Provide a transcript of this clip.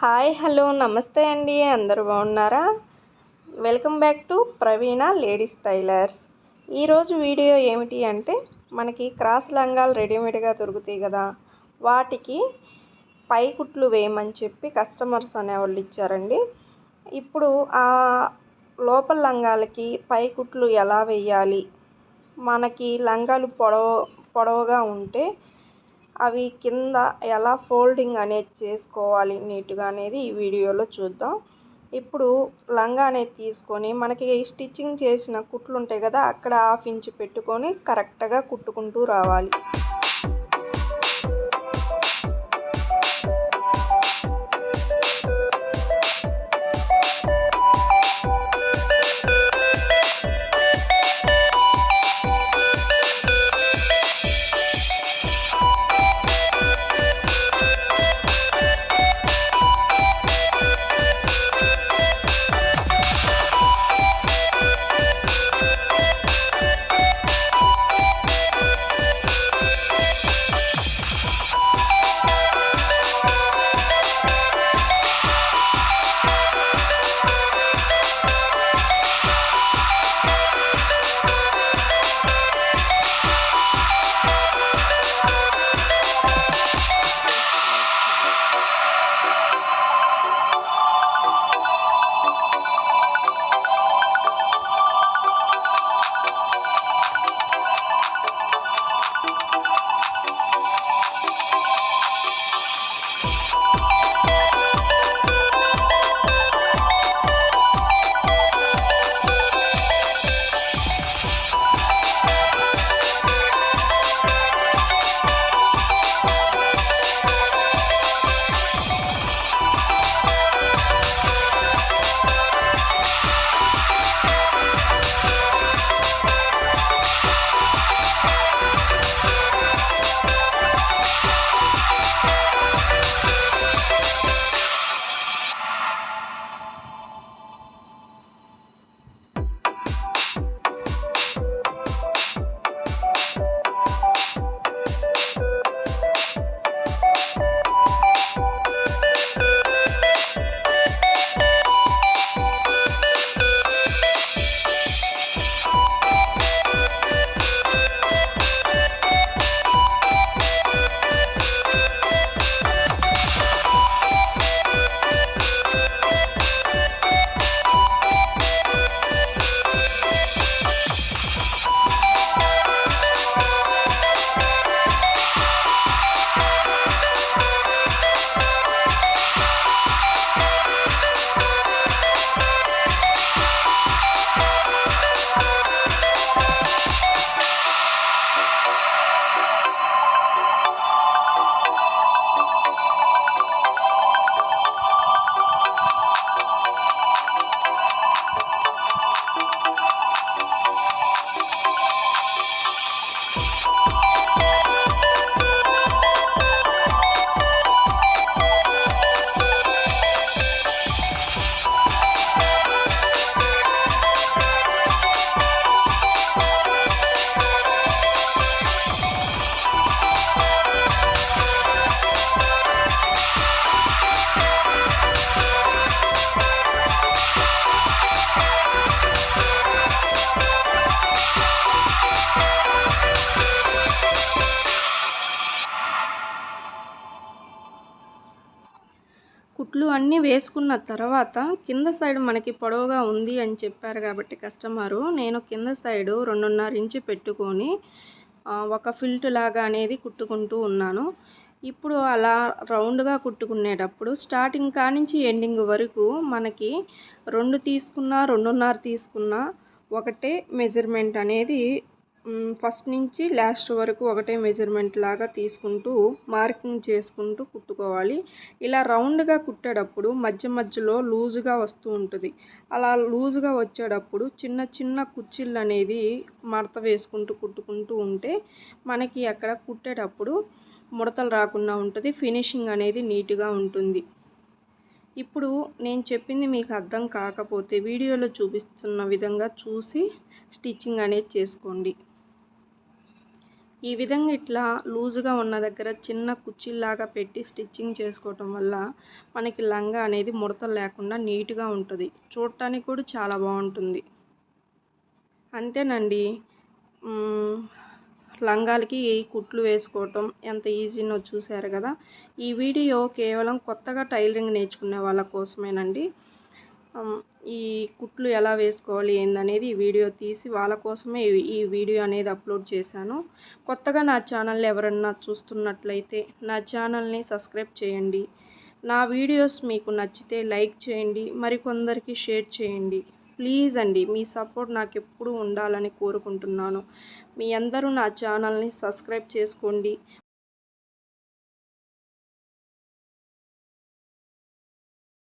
Hi hello నమస్తే అండి. అందరూ బాగున్నారా? Welcome back to Praveena ladies tailors. ఈరోజు వీడియో ఏమిటి అంటే మనకి క్రాస్ లంగాలు రెడీమేడ్గా దొరుకుతాయి కదా వాటికి పై కుట్లు వేయమని చెప్పి కస్టమర్స్ అనేవాళ్ళు ఇచ్చారండి. ఇప్పుడు ఆ లోపల లంగాలకి పై కుట్లు ఎలా వేయాలి? మనకి లంగాలు పొడవు పొడవుగా ఉంటే అవి కింద ఎలా ఫోల్డింగ్ అనేది చేసుకోవాలి నీట్గా అనేది ఈ వీడియోలో చూద్దాం. ఇప్పుడు లంగా అనేది తీసుకొని మనకి స్టిచ్చింగ్ చేసిన కుట్లు ఉంటాయి కదా అక్కడ హాఫ్ ఇంచ్ పెట్టుకొని కరెక్ట్గా కుట్టుకుంటూ రావాలి. కుట్లు అన్నీ వేసుకున్న తర్వాత కింద సైడ్ మనకి పొడవుగా ఉంది అని చెప్పారు కాబట్టి కస్టమరు. నేను కింద సైడు రెండున్నర ఇంచు పెట్టుకొని ఒక ఫిల్ట్ లాగా అనేది కుట్టుకుంటూ ఉన్నాను. ఇప్పుడు అలా రౌండ్గా కుట్టుకునేటప్పుడు స్టార్టింగ్ కానించి ఎండింగ్ వరకు మనకి రెండు తీసుకున్న రెండున్నర తీసుకున్న ఒకటే మెజర్మెంట్ అనేది ఫస్ట్ నుంచి లాస్ట్ వరకు ఒకటే మెజర్మెంట్ లాగా తీసుకుంటూ మార్కింగ్ చేసుకుంటూ కుట్టుకోవాలి. ఇలా రౌండ్గా కుట్టేటప్పుడు మధ్య మధ్యలో లూజుగా వస్తూ ఉంటుంది. అలా లూజుగా వచ్చేటప్పుడు చిన్న చిన్న కుచ్చిళ్ళు అనేది మడత వేసుకుంటూ కుట్టుకుంటూ ఉంటే మనకి అక్కడ కుట్టేటప్పుడు ముడతలు రాకుండా ఉంటుంది. ఫినిషింగ్ అనేది నీట్గా ఉంటుంది. ఇప్పుడు నేను చెప్పింది మీకు అర్థం కాకపోతే వీడియోలో చూపిస్తున్న విధంగా చూసి స్టిచ్చింగ్ అనేది చేసుకోండి. ఈ విధంగా ఇట్లా లూజుగా ఉన్న దగ్గర చిన్న కుచ్చిల్లాగా పెట్టి స్టిచ్చింగ్ చేసుకోవటం వల్ల మనకి లంగా అనేది ముడత లేకుండా నీట్గా ఉంటుంది. చూడటానికి కూడా చాలా బాగుంటుంది. అంతేనండి. మ్మ్, లంగాలకి కుట్లు వేసుకోవటం ఎంత ఈజీనో చూశారు కదా. ఈ వీడియో కేవలం కొత్తగా టైలరింగ్ నేర్చుకునే వాళ్ళ కోసమేనండి. ఈ కుట్లు ఎలా వేసుకోవాలి ఏందనేది వీడియో తీసి వాళ్ళ కోసమే ఈ- ఈ వీడియో అనేది అప్లోడ్ చేశాను. కొత్తగా నా ఛానల్ ఎవరన్నా చూస్తున్నట్లయితే నా ఛానల్ని సబ్స్క్రైబ్ చేయండి. నా వీడియోస్ మీకు నచ్చితే లైక్ చేయండి మరికొందరికి షేర్ చేయండి. ప్లీజ్ అండి మీ సపోర్ట్ నాకు ఎప్పుడూ ఉండాలని కోరుకుంటున్నాను. మీ అందరూ నా ఛానల్ని సబ్స్క్రైబ్ చేసుకోండి.